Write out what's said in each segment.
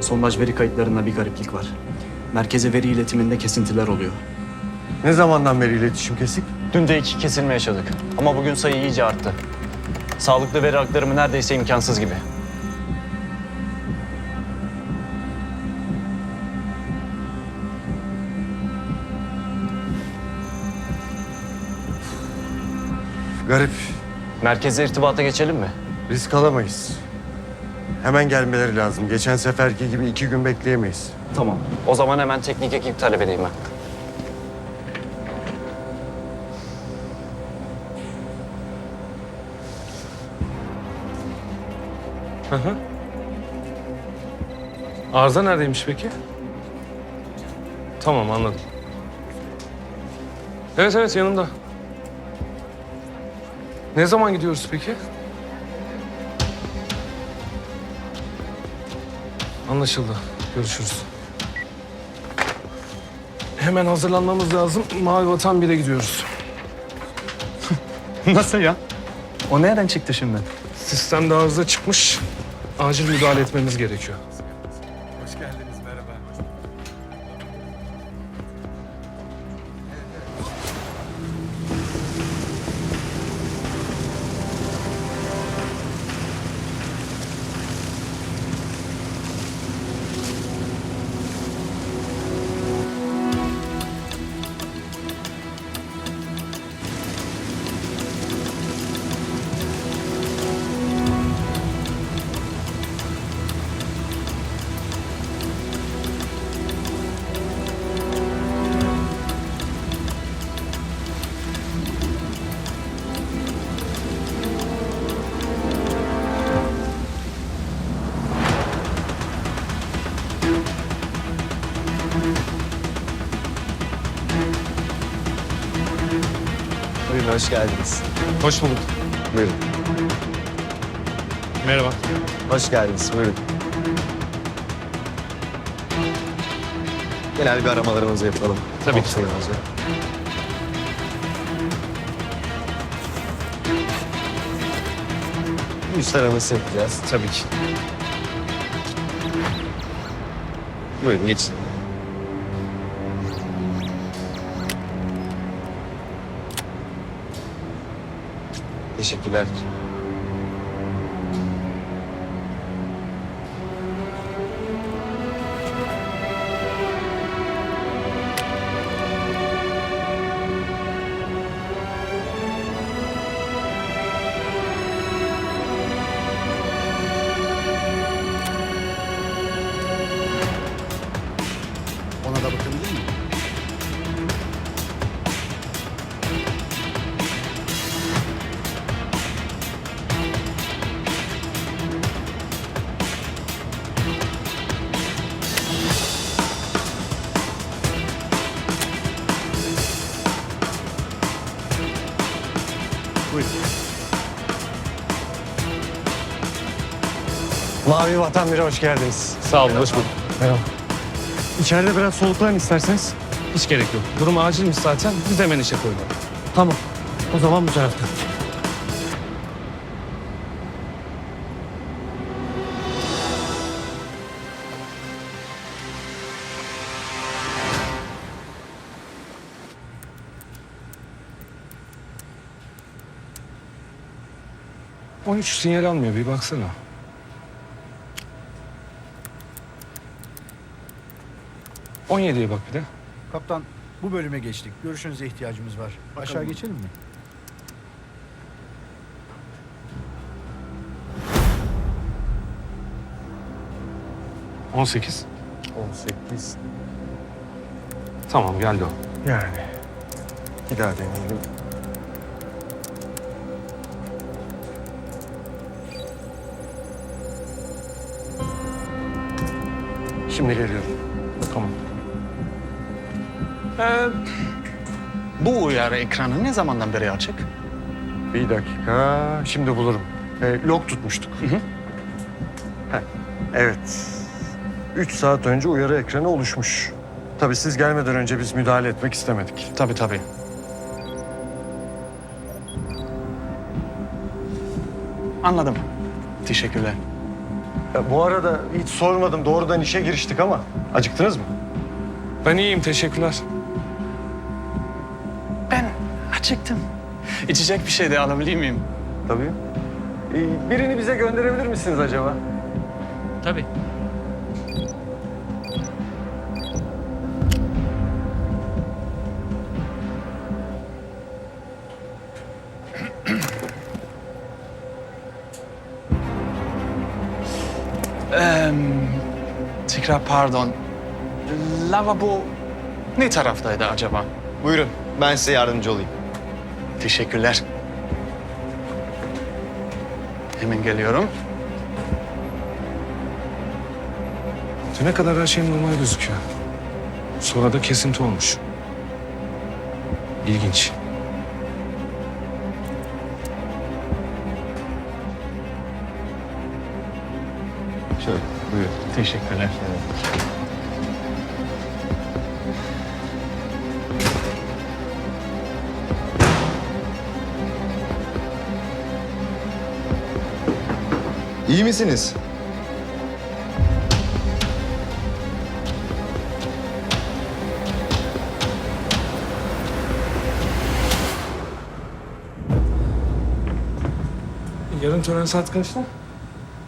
Sondaj veri kayıtlarında bir gariplik var. Merkeze veri iletiminde kesintiler oluyor. Ne zamandan beri iletişim kesik? Dün de iki kesilme yaşadık. Ama bugün sayı iyice arttı. Sağlıklı veri aktarımı neredeyse imkansız gibi. Garip. Merkeze irtibata geçelim mi? Risk alamayız. Hemen gelmeleri lazım. Geçen seferki gibi iki gün bekleyemeyiz. Tamam. O zaman hemen teknik ekip talep edeyim ben. Hı hı. Arıza neredeymiş peki? Tamam anladım. Evet evet yanımda. Ne zaman gidiyoruz peki? Anlaşıldı. Görüşürüz. Hemen hazırlanmamız lazım. Mavi Vatan 1'e gidiyoruz. Nasıl ya? O nereden çıktı şimdi? Sistemde arıza çıkmış. Acil müdahale etmemiz gerekiyor. Hoş geldiniz. Hoş bulduk. Buyurun. Merhaba. Hoş geldiniz. Buyurun. Genel bir aramalarımızı yapalım. Tabii ki. Kontrolümüzü. Üst araması yapacağız. Tabii ki. Buyurun geçin. Teşekkürler. Ona da bakabilir Mavi Vatan 1'e hoş geldiniz. Sağ olun. Hoş bulduk. Merhaba. İçeride biraz soluklanın isterseniz. Hiç gerek yok. Durum acilmiş zaten. Biz hemen işe koyulalım. Tamam. O zaman bu taraftan. On 13 sinyal almıyor. Bir baksana. On yediye bak bir de. Kaptan bu bölüme geçtik. Görüşünüze ihtiyacımız var. Aşağı geçelim mi? On sekiz. 18. Tamam geldi o. Yani. Bir daha deneyelim. Şimdi geliyorum. Ee, bu uyarı ekranı ne zamandan beri açık? Bir dakika. Şimdi bulurum. E, log tutmuştuk. Heh, evet. Üç saat önce uyarı ekranı oluşmuş. Tabii siz gelmeden önce biz müdahale etmek istemedik. Tabii tabii. Anladım. Teşekkürler. Ya bu arada hiç sormadım. Doğrudan işe giriştik ama. Acıktınız mı? Ben iyiyim teşekkürler. Ben acıktım. İçecek bir şey de alabilir miyim? Tabii. Ee, birini bize gönderebilir misiniz acaba? Tabii. Em, tekrar pardon. Lavabo ne taraftaydı acaba? Buyurun, ben size yardımcı olayım. Teşekkürler. Hemen geliyorum. Düne kadar her şey normal gözüküyor. Sonra da kesinti olmuş. İlginç. Şöyle, buyurun. Teşekkürler. İyi misiniz? Yarın tören saat kaçta?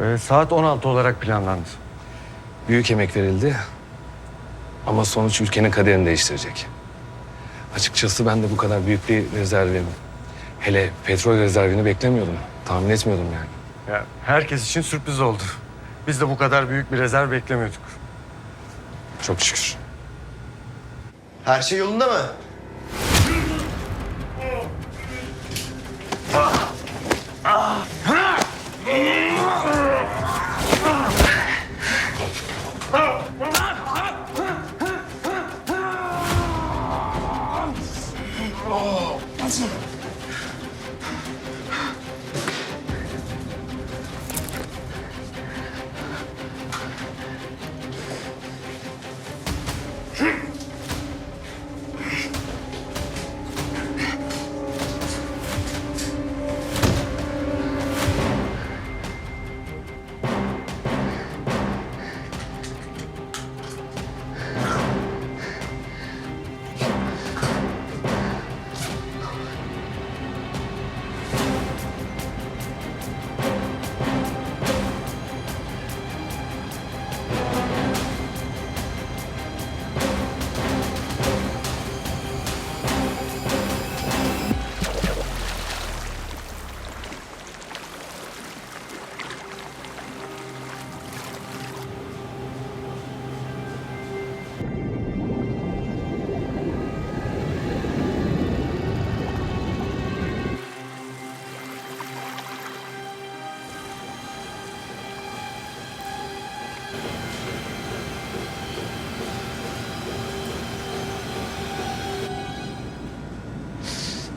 Ee, saat 16 olarak planlandı. Büyük emek verildi. Ama sonuç ülkenin kaderini değiştirecek. Açıkçası ben de bu kadar büyük bir rezervim. Hele petrol rezervini beklemiyordum. Tahmin etmiyordum yani. Ya, herkes için sürpriz oldu. Biz de bu kadar büyük bir rezerv beklemiyorduk. Çok şükür. Her şey yolunda mı?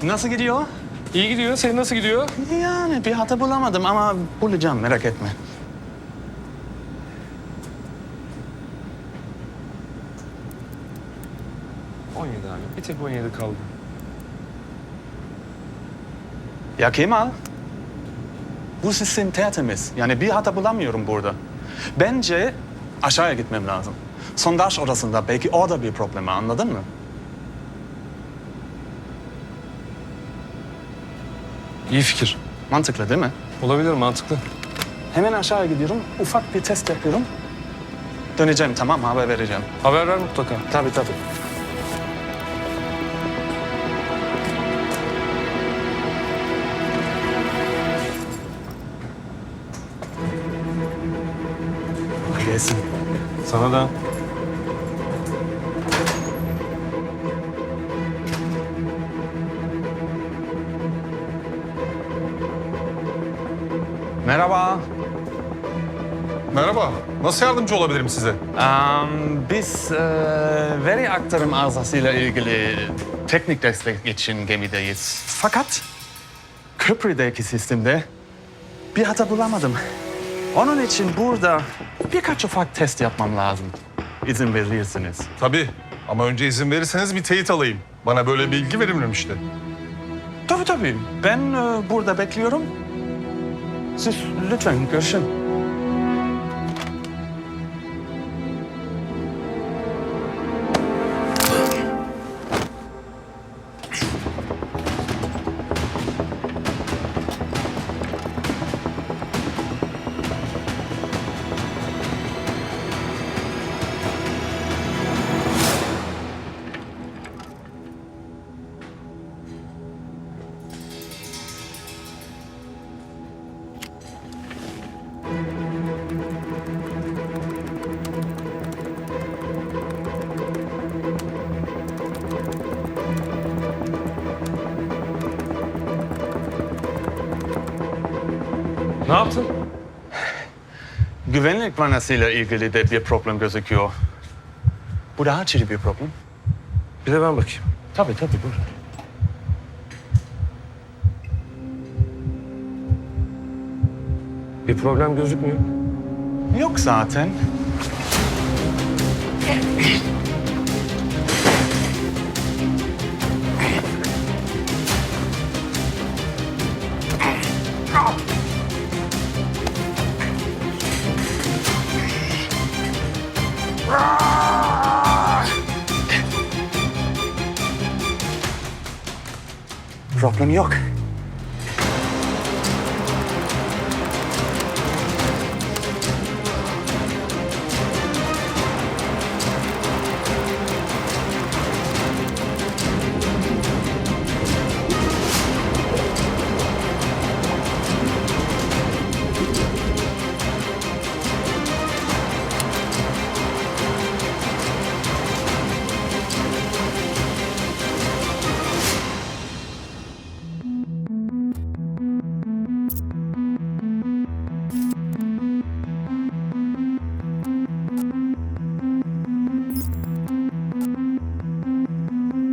Nasıl gidiyor? İyi gidiyor. Senin nasıl gidiyor? Yani bir hata bulamadım ama bulacağım merak etme. abi. Bir tek 17 kaldı. Ya Kemal, bu sistem tertemiz. Yani bir hata bulamıyorum burada. Bence aşağıya gitmem lazım. Sondaj odasında belki orada bir problem var, anladın mı? İyi fikir. Mantıklı değil mi? Olabilir mantıklı. Hemen aşağıya gidiyorum, ufak bir test yapıyorum. Döneceğim tamam mı? Haber vereceğim. Haber ver mutlaka. Tabii tabii. Gelsin. Sana da. Merhaba. Nasıl yardımcı olabilirim size? Em, biz e, veri aktarım arızasıyla ilgili teknik destek için gemideyiz. Fakat köprüdeki sistemde bir hata bulamadım. Onun için burada birkaç ufak test yapmam lazım. İzin verirsiniz. Tabii. Ama önce izin verirseniz bir teyit alayım. Bana böyle bilgi verilmemişti. Tabii tabii. Ben e, burada bekliyorum. Siz lütfen görüşün. Ne yaptın? Güvenlik vanasıyla ilgili de bir problem gözüküyor. Bu daha ciddi bir problem. Bir de ben bakayım. Tabii tabii buyurun. Bir problem gözükmüyor. Yok zaten. Problem yok.